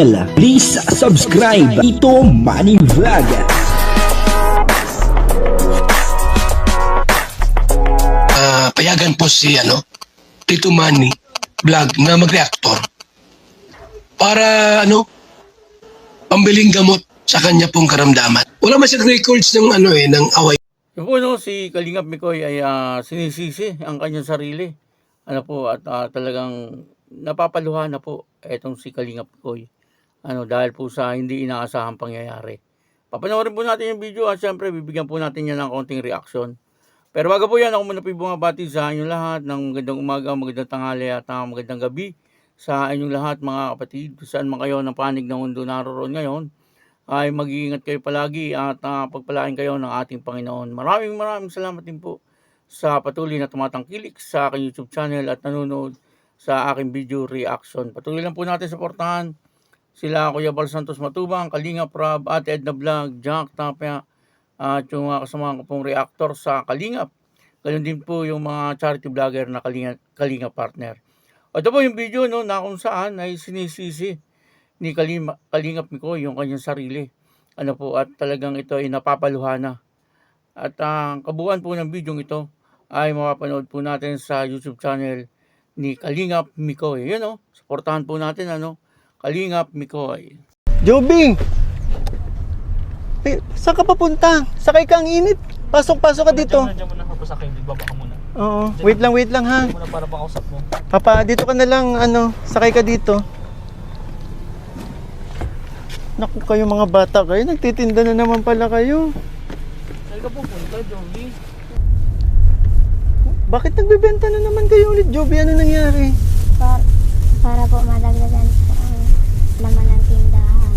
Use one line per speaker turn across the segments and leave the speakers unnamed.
Please subscribe Ito Money Vlog.
Ah, payagan po si ano, Tito Manny vlog na mag-reactor para ano, pambiling gamot sa kanya pong karamdaman. Wala man siyang records ng ano eh, ng away
Yung po no, si Kalingap Mikoy ay ah, sinisisi ang kanyang sarili. Ano po, at ah, talagang napapaluha na po etong si Kalingap Mikoy. Ano, dahil po sa hindi inaasahang pangyayari. Papanoorin po natin yung video at syempre bibigyan po natin yan ng konting reaction. Pero bago po yan, ako muna po bumabati sa inyong lahat ng magandang umaga, magandang tanghali at ah, magandang gabi sa inyong lahat mga kapatid. Saan man kayo ng panig ng mundo naroon ngayon, ay mag-iingat kayo palagi at uh, pagpalain kayo ng ating Panginoon. Maraming maraming salamat din po sa patuloy na tumatangkilik sa aking YouTube channel at nanonood sa aking video reaction. Patuloy lang po natin suportahan sila Kuya Bal Santos Matubang, Kalinga Prab, Ate Edna Vlog, Jack Tapia, at yung mga kasama ko pong reactor sa Kalingap. Ganun din po yung mga charity vlogger na Kalinga, Kalinga partner. Ito po yung video no, na kung saan ay sinisisi ni Kalima, Kalingap Miko yung kanyang sarili. Ano po, at talagang ito ay napapaluha na. At ang kabuuan po ng video ito ay mapapanood po natin sa YouTube channel ni Kalingap Mikoy. Yun o, supportahan po natin ano, Kalingap Mikoy.
Joby! Eh, saan ka papunta? Sakay ka ang init. Pasok-pasok ka dito.
Nandiyan mo na ako sa akin, baba ka muna.
Oo. Wait lang, wait lang ha.
Nandiyan mo na para makausap mo.
Papa, dito ka na lang, ano, sakay ka dito. Naku kayo mga bata kayo, nagtitinda na naman pala kayo.
Saan ka pupunta, Joey?
Bakit nagbebenta na naman kayo ulit, Joby? Ano nangyari?
para, para po madagdagan po ang laman ng tindahan.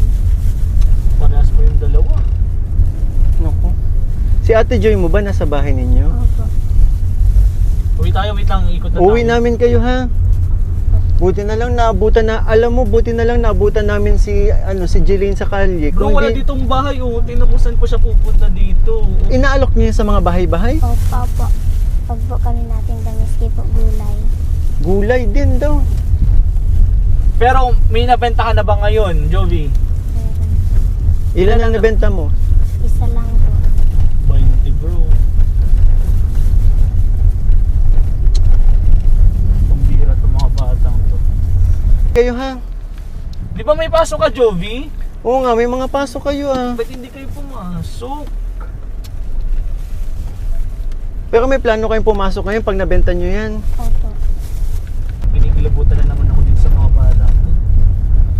Parehas po yung dalawa.
Naku. Si Ate Joy mo ba nasa bahay ninyo?
Opo.
Uwi tayo, wait lang, ikot na
Uwi
tayo.
namin kayo ha. Buti na lang naabutan na, alam mo, buti na lang naabutan namin si, ano, si Jeline sa kalye.
Bro,
Kung
wala
hindi-
ditong bahay, oh. Tingnan mo saan po siya pupunta dito.
Inaalok niyo sa mga bahay-bahay?
Opo, opo. Pag po kami natin damiski po gulay.
Gulay din daw.
Pero may nabenta ka na ba ngayon, Jovi?
Meron.
Ilan ang nabenta mo?
Isa lang po.
20 bro. Pambira to mga batang to.
Kayo ha?
Di ba may pasok ka, Jovi?
Oo nga, may mga pasok kayo ah.
Ba't hindi kayo pumasok?
Pero may plano kayong pumasok ngayon pag nabenta nyo yan.
Opo.
Pinigilabutan na naman ako dito sa mga bata.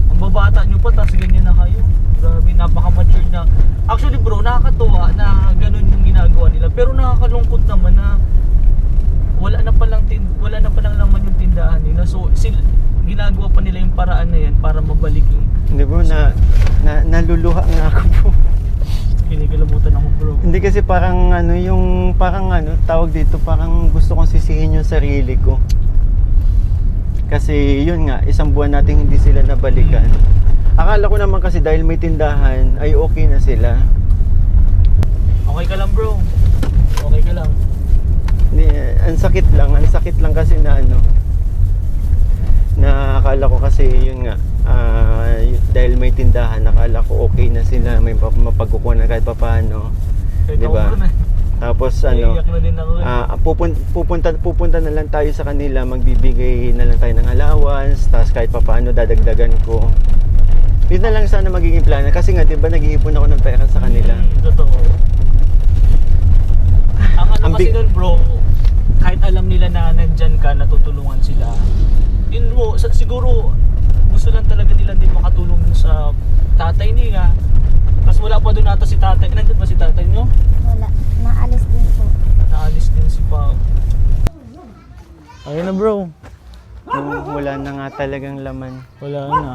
Ang babata nyo pa, tapos ganyan na kayo. Grabe, napaka-mature na. Actually bro, nakakatuwa na ganun yung ginagawa nila. Pero nakakalungkot naman na wala na palang tin wala na palang laman yung tindahan nila. So, sil ginagawa pa nila yung paraan na yan para mabalik yung
Hindi bro, na, na, naluluha nga ako po.
pinigilabutan ako bro.
Hindi kasi parang ano, yung parang ano, tawag dito, parang gusto kong sisihin yung sarili ko. Kasi yun nga, isang buwan nating hindi sila nabalikan. Akala ko naman kasi dahil may tindahan, ay okay na sila.
Okay ka lang bro. Okay ka lang.
Hindi, ang sakit lang, ang sakit lang kasi na ano, na akala ko kasi yun nga, ah, y- dahil may tindahan, akala ko okay na sila, may pa- mapagkukuha na kahit papaano. Di ba? Tapos ano,
na din ako. eh.
Ah, pupun- pupunta pupunta na lang tayo sa kanila, magbibigay na lang tayo ng allowance, tapos kahit papaano dadagdagan ko. Yun na lang sana magiging plano kasi nga 'di ba nag-iipon ako ng pera sa kanila.
Mm, totoo. Ang ano kasi nun bro, kahit alam nila na nandyan ka, natutulungan sila. Yun bro, sa- siguro gusto lang talaga nila din makatulong sa tatay niya. Tapos wala pa doon nata si tatay. Nandyan ba si tatay nyo?
Wala. Naalis din po.
Naalis din si Pao. Ayun na bro.
Yung wala na nga talagang laman.
Wala na.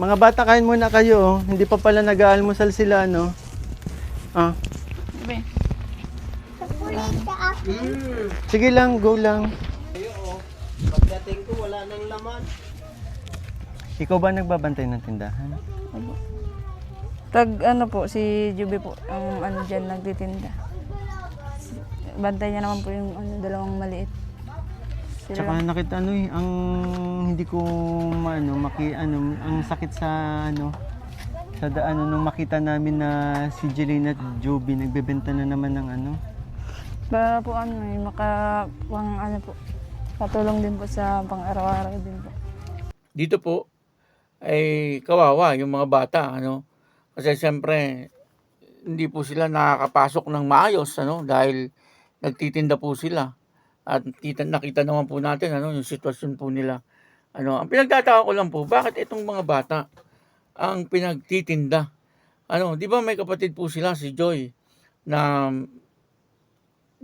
Mga bata kain muna kayo, oh. hindi pa pala nag-aalmusal sila no. Ah. Sige lang, go lang.
Nang laman.
Ikaw ba nagbabantay ng tindahan?
Tag ano po, si Juby po, ang ano dyan nagtitinda. Bantay niya naman po yung ano, dalawang maliit. Sila
Tsaka nakita ano eh, ang hindi ko ano, maki, ano, ang sakit sa ano, sa daan nung makita namin na si Jelena at Joby nagbebenta na naman ng ano.
para po ano eh, maka, pang ano po, katulong din po sa pang araw-araw din po.
dito po ay kawawa yung mga bata ano? Kasi siyempre hindi po sila nakakapasok ng maayos ano? Dahil nagtitinda po sila. At kita, nakita naman po natin ano yung sitwasyon po nila. Ano ang pinagtataka ko lang po bakit itong mga bata ang pinagtitinda? Ano di ba may kapatid po sila si Joy na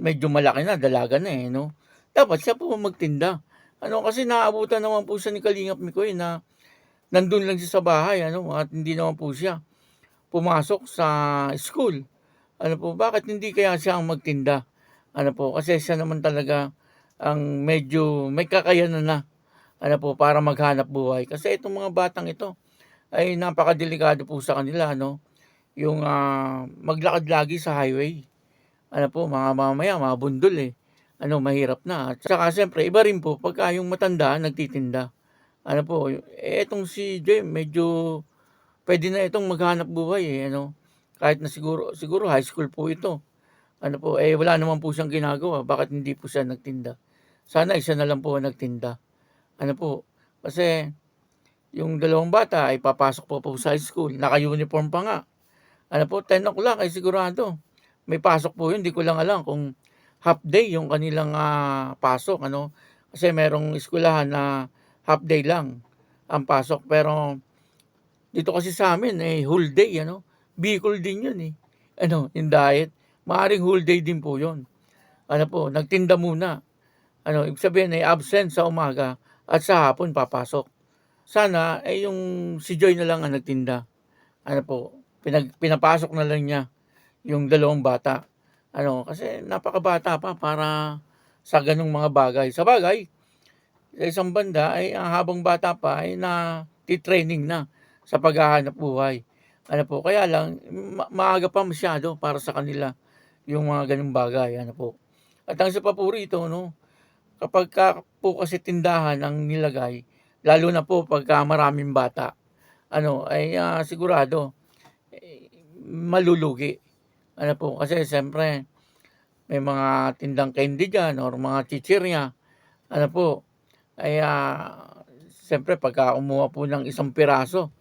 medyo malaki na dalaga na eh no dapat siya po magtinda ano kasi naaabutan naman po siya ni Kalingap Mikoy na nandun lang siya sa bahay ano at hindi naman po siya pumasok sa school. Ano po, bakit hindi kaya siya ang magtinda? Ano po, kasi siya naman talaga ang medyo may kakayanan na ano po para maghanap buhay. Kasi itong mga batang ito ay napakadelikado po sa kanila no. Yung ah, maglakad lagi sa highway. Ano po, mga mamaya, mga bundol eh ano, mahirap na. At saka siyempre, iba rin po pagka yung matanda nagtitinda. Ano po, eh, etong si Joy, medyo pwede na itong maghanap buhay eh, ano. Kahit na siguro, siguro high school po ito. Ano po, eh wala naman po siyang ginagawa. Bakit hindi po siya nagtinda? Sana isa na lang po ang nagtinda. Ano po, kasi yung dalawang bata ay papasok po po sa high school. Naka-uniform pa nga. Ano po, 10 o'clock ay sigurado. May pasok po yun, hindi ko lang alam kung half day yung kanilang ah, pasok ano? Kasi merong eskwelahan na half day lang ang pasok. Pero dito kasi sa amin eh whole day ano? Bicol din yun eh. Ano yung diet. Maaring whole day din po yun. Ano po nagtinda muna. Ano ibig sabihin ay absent sa umaga at sa hapon papasok. Sana eh yung si Joy na lang ang nagtinda. Ano po pinag, pinapasok na lang niya yung dalawang bata ano, kasi napakabata pa para sa ganung mga bagay. Sa bagay, sa isang banda ay ang habang bata pa ay na titraining na sa paghahanap buhay. Ano po, kaya lang ma- maaga pa masyado para sa kanila yung mga ganung bagay, ano po. At ang isa pa po rito, no, kapag ka po kasi tindahan ang nilagay, lalo na po pagka maraming bata, ano, ay ah, sigurado, eh, malulugi. Ano po, kasi siyempre, may mga tindang candy dyan or mga chichirya. Ano po, ay ah, siyempre pagka umuha po ng isang piraso,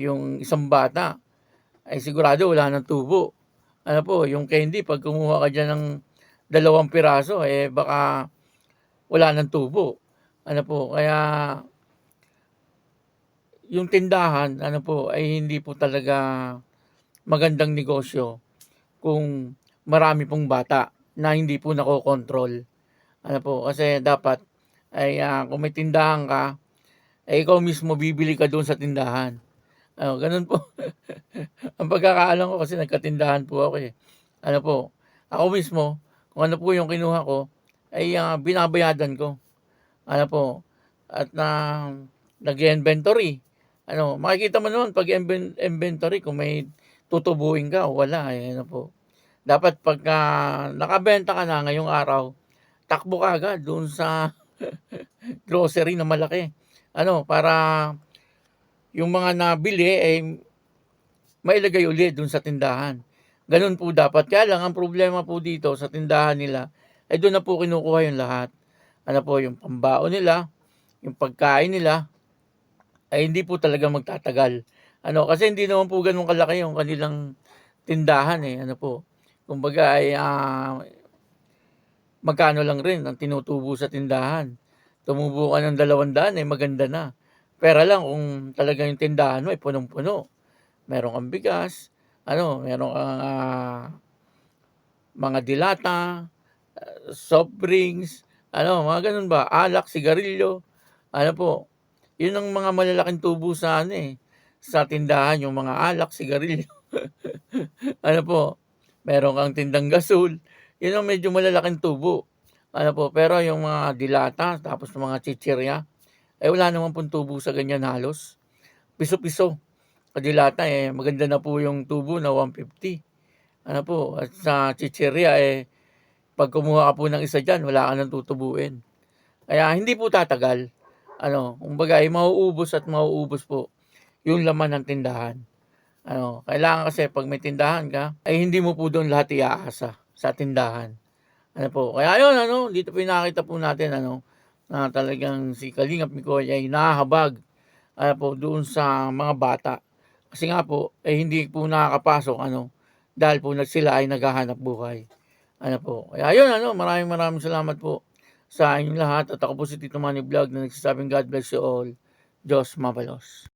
yung isang bata, ay sigurado wala ng tubo. Ano po, yung candy, pag kumuha ka dyan ng dalawang piraso, eh baka wala ng tubo. Ano po, kaya yung tindahan, ano po, ay hindi po talaga magandang negosyo kung marami pong bata na hindi po nakokontrol. Ano po, kasi dapat ay ah, kung may tindahan ka, ay ikaw mismo bibili ka doon sa tindahan. Ano, ganun po. Ang pagkakaalam ko kasi nagkatindahan po ako eh. Ano po, ako mismo, kung ano po yung kinuha ko, ay ah, binabayadan ko. Ano po, at na nag-inventory. Ano, makikita mo naman pag inven- inventory kung may tutubuin ka wala. Eh, ano po. Dapat pagka nakabenta ka na ngayong araw, takbo ka agad doon sa grocery na malaki. Ano, para yung mga nabili ay mailagay ulit doon sa tindahan. Ganun po dapat. Kaya lang, ang problema po dito sa tindahan nila, ay doon na po kinukuha yung lahat. Ano po, yung pambao nila, yung pagkain nila, ay hindi po talaga magtatagal. Ano, kasi hindi naman po ganun kalaki yung kanilang tindahan eh. Ano po, kumbaga ay ah, magkano lang rin ang tinutubo sa tindahan. Tumubo ka ng dalawang daan, eh maganda na. Pero lang kung talaga yung tindahan mo ay punong-puno. Meron kang bigas, ano, meron kang ah, mga dilata, ah, soft drinks, ano, mga ganun ba, alak, sigarilyo, ano po, yun ang mga malalaking tubo sa ano eh, sa tindahan, yung mga alak, sigarilyo. ano po, meron kang tindang gasol, yun ang medyo malalaking tubo. Ano po, pero yung mga dilata, tapos mga chichirya, eh wala naman pong tubo sa ganyan halos. Piso-piso. Kadilata eh, maganda na po yung tubo na 150. Ano po, at sa chichirya eh, pag kumuha ka po ng isa dyan, wala ka nang tutubuin. Kaya hindi po tatagal. Ano, kumbaga ay mauubos at mauubos po yung laman ng tindahan. Ano, kailangan kasi pag may tindahan ka, ay hindi mo po doon lahat iaasa sa tindahan. Ano po, kaya yun, ano, dito pinakita po natin, ano, na talagang si Kalingap Mikoy ay nahahabag ano po, doon sa mga bata. Kasi nga po, eh, hindi po nakakapasok, ano, dahil po sila ay naghahanap buhay. Ano po, kaya yun, ano, maraming maraming salamat po sa inyong lahat. At ako po si Tito Manny Vlog na nagsasabing God bless you all. Diyos mabalos.